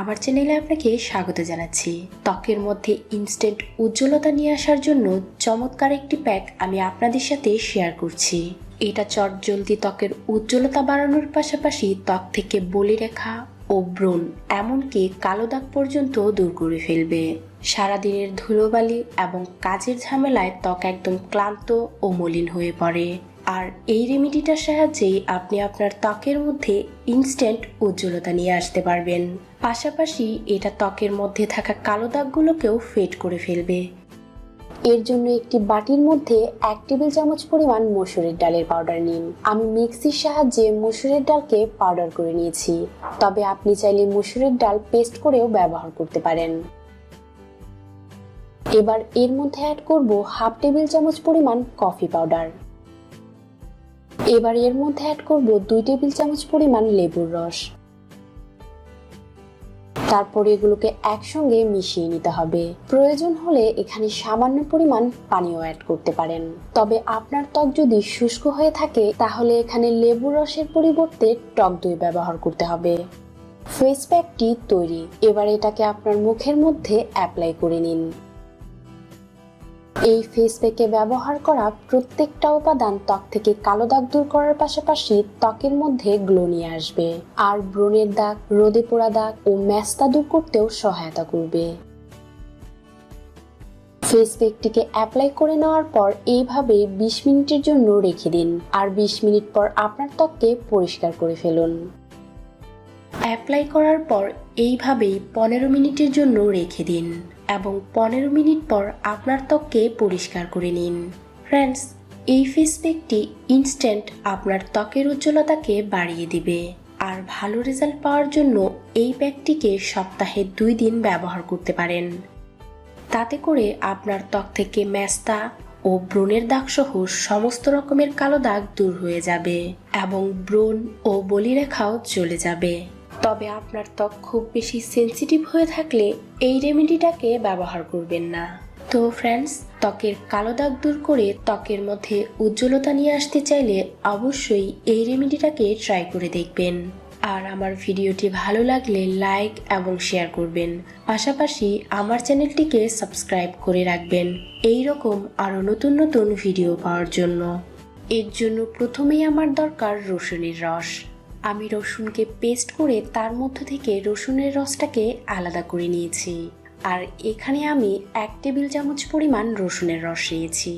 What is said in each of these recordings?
আমার চ্যানেলে আপনাকে স্বাগত জানাচ্ছি। ত্বকের মধ্যে ইনস্ট্যান্ট উজ্জ্বলতা নিয়ে আসার জন্য চমৎকার একটি প্যাক আমি আপনাদের সাথে শেয়ার করছি। এটা চটজলদি ত্বকের উজ্জ্বলতা বাড়ানোর পাশাপাশি ত্বক থেকে বলি রেখা ও ব্রণ, এমনকি কালো দাগ পর্যন্ত দূর করে ফেলবে। সারাদিনের ধুলোবালি এবং কাজের ঝামেলায় ত্বক একদম ক্লান্ত ও মলিন হয়ে পড়ে। আর এই রেমেডিটার সাহায্যেই আপনি আপনার ত্বকের মধ্যে ইনস্ট্যান্ট উজ্জ্বলতা নিয়ে আসতে পারবেন। পাশাপাশি এটা ত্বকের মধ্যে থাকা কালো দাগগুলোকেও ফেড করে ফেলবে। এর জন্য একটি বাটির মধ্যে এক টেবিল চামচ পরিমাণ মসুরের ডালের পাউডার নিন। আমি মিক্সির সাহায্যে মসুরের ডালকে পাউডার করে নিয়েছি। তবে আপনি চাইলে মসুরের ডাল পেস্ট করেও ব্যবহার করতে পারেন। এবার এর মধ্যে অ্যাড করব হাফ টেবিল চামচ পরিমাণ কফি পাউডার এবার এর মধ্যে অ্যাড করব দুই টেবিল চামচ পরিমাণ লেবুর রস। তারপর এগুলোকে একসঙ্গে মিশিয়ে নিতে হবে। প্রয়োজন হলে এখানে সামান্য পরিমাণ পানিও অ্যাড করতে পারেন। তবে আপনার ত্বক যদি শুষ্ক হয়ে থাকে, তাহলে এখানে লেবুর রসের পরিবর্তে টক দই ব্যবহার করতে হবে। ফেস প্যাকটি তৈরি। এবার এটাকে আপনার মুখের মধ্যে অ্যাপ্লাই করে নিন। এই ফেস প্যাকে ব্যবহার করা প্রত্যেকটা উপাদান ত্বক থেকে কালো দাগ দূর করার পাশাপাশি ত্বকের মধ্যে গ্লো নিয়ে আসবে। আর ব্রণের দাগ, রোদে পোড়া দাগ ও ম্যাস্তা দূর করতেও সহায়তা করবে। ফেস প্যাকটিকে অ্যাপ্লাই করে নেওয়ার পর এইভাবে বিশ মিনিটের জন্য রেখে দিন। আর বিশ মিনিট পর আপনার ত্বককে পরিষ্কার করে ফেলুন। অ্যাপ্লাই করার পর এইভাবেই পনেরো মিনিটের জন্য রেখে দিন। এবং পনেরো মিনিট পর আপনার ত্বককে পরিষ্কার করে নিন। ফ্রেন্ডস এই ফেস প্যাকটি ইনস্ট্যান্ট আপনার ত্বকের উজ্জ্বলতাকে বাড়িয়ে দিবে। আর ভালো রেজাল্ট পাওয়ার জন্য এই প্যাকটিকে সপ্তাহে দুই দিন ব্যবহার করতে পারেন। তাতে করে আপনার ত্বক থেকে ম্যাস্তা ও ব্রণের দাগ সহ সমস্ত রকমের কালো দাগ দূর হয়ে যাবে এবং ব্রণ ও বলিরেখাও চলে যাবে। তবে আপনার ত্বক খুব বেশি সেন্সিটিভ হয়ে থাকলে এই রেমেডিটাকে ব্যবহার করবেন না। তো ফ্রেন্ডস ত্বকের কালো দাগ দূর করে ত্বকের মধ্যে উজ্জ্বলতা নিয়ে আসতে চাইলে অবশ্যই এই রেমেডিটাকে ট্রাই করে দেখবেন। আর আমার ভিডিওটি ভালো লাগলে লাইক এবং শেয়ার করবেন। পাশাপাশি আমার চ্যানেলটিকে সাবস্ক্রাইব করে রাখবেন। এই রকম আরও নতুন নতুন ভিডিও পাওয়ার জন্য। এর জন্য প্রথমেই আমার দরকার রসুনের রস। আমি রসুনকে পেস্ট করে তার মধ্য থেকে রসুনের রসটাকে আলাদা করে নিয়েছি। আর এখানে আমি এক টেবিল চামচ পরিমাণ রসুনের রস নিয়েছি।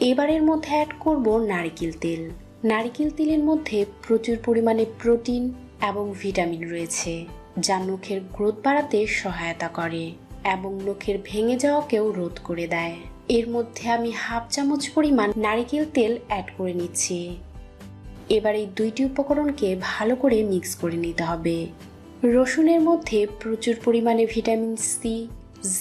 এবারের মধ্যে অ্যাড করব নারকেল তেল। নারকেল তেলের মধ্যে প্রচুর পরিমাণে প্রোটিন এবং ভিটামিন রয়েছে, যা নখের গ্রোথ বাড়াতে সহায়তা করে এবং নখের ভেঙে যাওয়াকেও রোধ করে দেয়। এর মধ্যে আমি হাফ চামচ পরিমাণ নারিকেল তেল অ্যাড করে নিচ্ছি। এবার এই দুইটি উপকরণকে ভালো করে মিক্স করে নিতে হবে। রসুনের মধ্যে প্রচুর পরিমাণে vitamin C,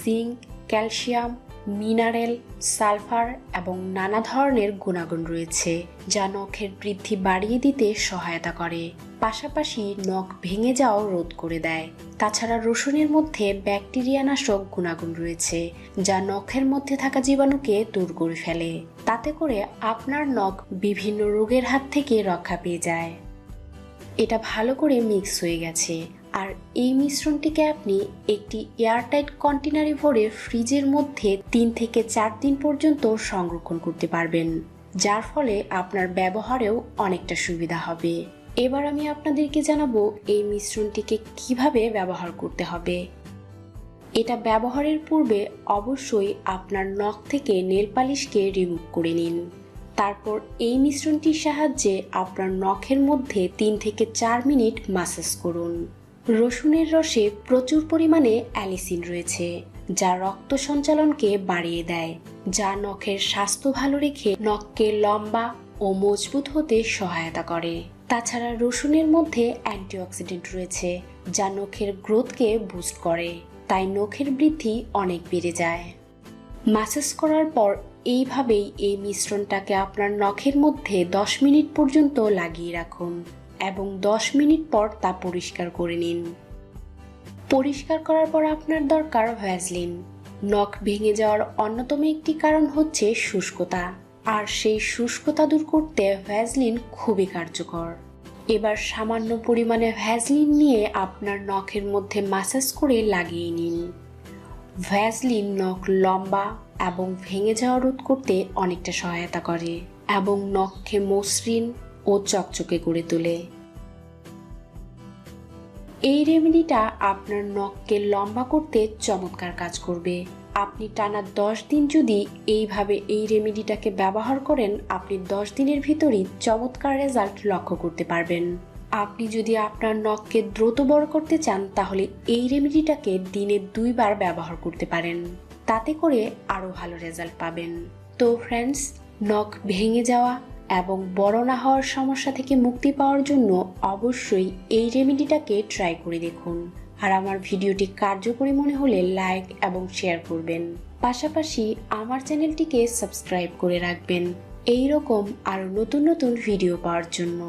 zinc, calcium mineral, sulphur এবং নানা ধরনের গুণাগুণ রয়েছে, যা নখের বৃদ্ধি বাড়িয়ে দিতে সহায়তা করে। পাশাপাশি নখ ভেঙে যাওয়াও রোধ করে দেয়। তাছাড়া রসুনের মধ্যে ব্যাকটেরিয়া নাশক গুণাগুণ রয়েছে, যা নখের মধ্যে থাকা জীবাণুকে দূর করে ফেলে। তাতে করে আপনার নখ বিভিন্ন রোগের হাত থেকে রক্ষা পেয়ে যায়। এটা ভালো করে মিক্স হয়ে গেছে। আর এই মিশ্রণটিকে আপনি একটি এয়ারটাইট কন্টেনারে ভরে ফ্রিজের মধ্যে তিন থেকে চার দিন পর্যন্ত সংরক্ষণ করতে পারবেন, যার ফলে আপনার ব্যবহারেও অনেকটা সুবিধা হবে। এবার আমি আপনাদেরকে জানাব এই মিশ্রণটিকে কীভাবে ব্যবহার করতে হবে। এটা ব্যবহারের পূর্বে অবশ্যই আপনার নখ থেকে নেল পালিশকে রিমুভ করে নিন। তারপর এই মিশ্রণটির সাহায্যে আপনার নখের মধ্যে তিন থেকে চার মিনিট মাসাজ করুন। রসুনের রসে প্রচুর পরিমাণে অ্যালিসিন রয়েছে, যা রক্ত সঞ্চালনকে বাড়িয়ে দেয়, যা নখের স্বাস্থ্য ভালো রেখে নখকে লম্বা ও মজবুত হতে সহায়তা করে। তাছাড়া রসুনের মধ্যে অ্যান্টিঅক্সিডেন্ট রয়েছে, যা নখের গ্রোথকে বুস্ট করে, তাই নখের বৃদ্ধি অনেক বেড়ে যায়। মাসাজ করার পর এইভাবেই এই মিশ্রণটাকে আপনার নখের মধ্যে দশ মিনিট পর্যন্ত লাগিয়ে রাখুন। এবং দশ মিনিট পর তা পরিষ্কার করে নিন। পরিষ্কার করার পর আপনার দরকার ভ্যাসলিন। নখ ভেঙে যাওয়ার অন্যতম একটি কারণ হচ্ছে শুষ্কতা। আর সেই শুষ্কতা দূর করতে ভ্যাসলিন খুবই কার্যকর। এবার সামান্য পরিমাণে ভ্যাসলিন নিয়ে আপনার নখের মধ্যে মাসাজ করে লাগিয়ে নিন। ভ্যাসলিন নখ লম্বা এবং ভেঙে যাওয়া রোধ করতে অনেকটা সহায়তা করে। এবং নখকে মসৃণ ও চকচকে করে তোলে। এই রেমেডিটা আপনার নখকে লম্বা করতে চমৎকার কাজ করবে। আপনি টানা দশ দিন যদি এইভাবে এই রেমেডিটাকে ব্যবহার করেন, আপনি দশ দিনের ভিতরই চমৎকার রেজাল্ট লক্ষ্য করতে পারবেন। আপনি যদি আপনার নখকে দ্রুত বড় করতে চান, তাহলে এই রেমেডিটাকে দিনে দুইবার ব্যবহার করতে পারেন। তাতে করে আরও ভালো রেজাল্ট পাবেন। তো ফ্রেন্ডস নখ ভেঙে যাওয়া এবং বড় না হওয়ার সমস্যা থেকে মুক্তি পাওয়ার জন্য অবশ্যই এই রেমেডিটাকে ট্রাই করে দেখুন। আর আমার ভিডিওটি কার্যকরী মনে হলে লাইক এবং শেয়ার করবেন। পাশাপাশি আমার চ্যানেলটিকে সাবস্ক্রাইব করে রাখবেন। এই রকম আরও নতুন নতুন ভিডিও পাওয়ার জন্য।